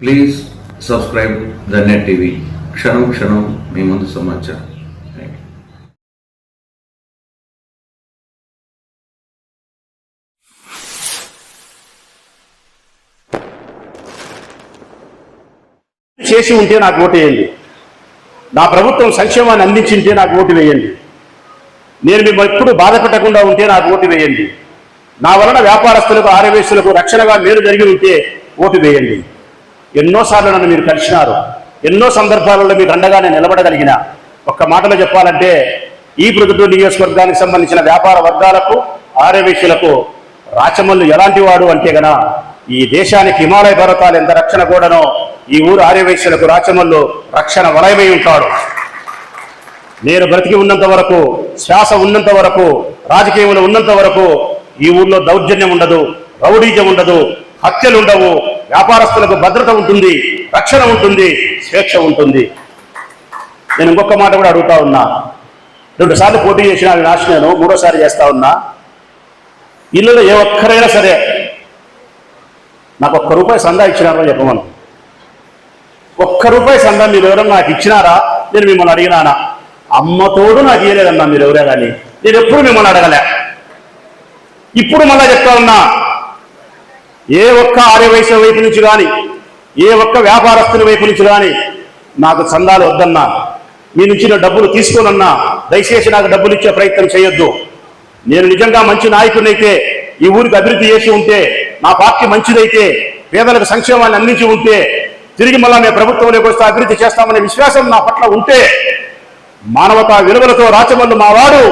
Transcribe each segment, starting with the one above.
Please subscribe the net TV క్షణం క్షణం మీ ముందు సమాచారం. చేసి ఉంటే నాకు ఓటు వేయండి. నా ప్రభుత్వం సంక్షేమాన్ని అందించింటే నాకు ఓటు వేయండి. నేను మిమ్మల్ని ఎప్పుడు బాధ పెట్టకుండా ఉంటే నాకు ఓటు వేయండి. నా వలన వ్యాపారస్తులకు ఆరవేశులకు రక్షణగా మేలు జరిగి ఉంటే ఓటు వేయండి. ఎన్నోసార్లు నన్ను మీరు కలిసినారు. ఎన్నో సందర్భాలలో మీకు అండగా నేను నిలబడగలిగిన. ఒక్క మాటలో చెప్పాలంటే ఈ ప్రొద్దుటూరు నియోజకవర్గానికి సంబంధించిన వ్యాపార వర్గాలకు ఆరవేశులకు రాచమల్లు ఎలాంటి వాడు అంటే గన ఈ దేశానికి హిమాలయ పర్వతాలు ఎంత రక్షణ కూడానో ఈ ఊరు ఆర్యవేశ్యులకు రాచమల్లు రక్షణ వలయమై ఉంటాడు. నేను బ్రతికి ఉన్నంత వరకు శ్వాస ఉన్నంత వరకు రాజకీయంలో ఉన్నంత వరకు ఈ ఊర్లో దౌర్జన్యం ఉండదు రౌడీజం ఉండదు హత్యలు ఉండవు వ్యాపారస్తులకు భద్రత ఉంటుంది రక్షణ ఉంటుంది స్వేచ్ఛ ఉంటుంది. నేను ఇంకొక మాట కూడా అడుగుతా ఉన్నా. రెండు సార్లు పోటీ చేసిన అవి నేను మూడోసారి చేస్తా ఉన్నా. ఇల్లులో ఏ ఒక్కరైనా సరే నాకు ఒక్క రూపాయి సందా ఇచ్చినారో చెప్పమను. ఒక్క రూపాయి సందా మీరు ఎవరో నాకు ఇచ్చినారా? నేను మిమ్మల్ని అడిగినానా? అమ్మతోడు నాకు ఇయ్యలేదన్నా మీరు ఎవరే కానీ నేను ఎప్పుడు మిమ్మల్ని అడగలే. ఇప్పుడు మళ్ళా చెప్తా ఉన్నా. ఏ ఒక్క ఆర్యవైశ్యం వైపు నుంచి కానీ ఏ ఒక్క వ్యాపారస్తుని వైపు నుంచి కానీ నాకు చందాలు వద్దన్నా మీ నుంచి నా డబ్బులు తీసుకోనన్నా దయచేసి నాకు డబ్బులు ఇచ్చే ప్రయత్నం చేయొద్దు. నేను నిజంగా మంచి నాయకుడినైతే ఈ ఊరికి అభివృద్ధి చేసి ఉంటే నా పార్టీ మంచిదైతే పేదలకు సంక్షేమాన్ని అందించి ఉంటే తిరిగి మళ్ళా మేము ప్రభుత్వంలోకి వస్తే అభివృద్ధి చేస్తామనే విశ్వాసం నా పట్ల ఉంటే మానవతా విలువలతో రాచమల్లు మావాడు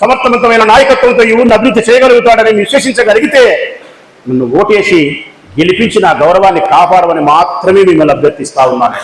సమర్థవంతమైన నాయకత్వంతో ఈ ఊరిని అభివృద్ధి చేయగలుగుతాడని విశ్వసించగలిగితే నన్ను ఓటేసి గెలిపించి నా గౌరవాన్ని కాపాడమని మాత్రమే మిమ్మల్ని అభ్యర్థిస్తా ఉన్నాను.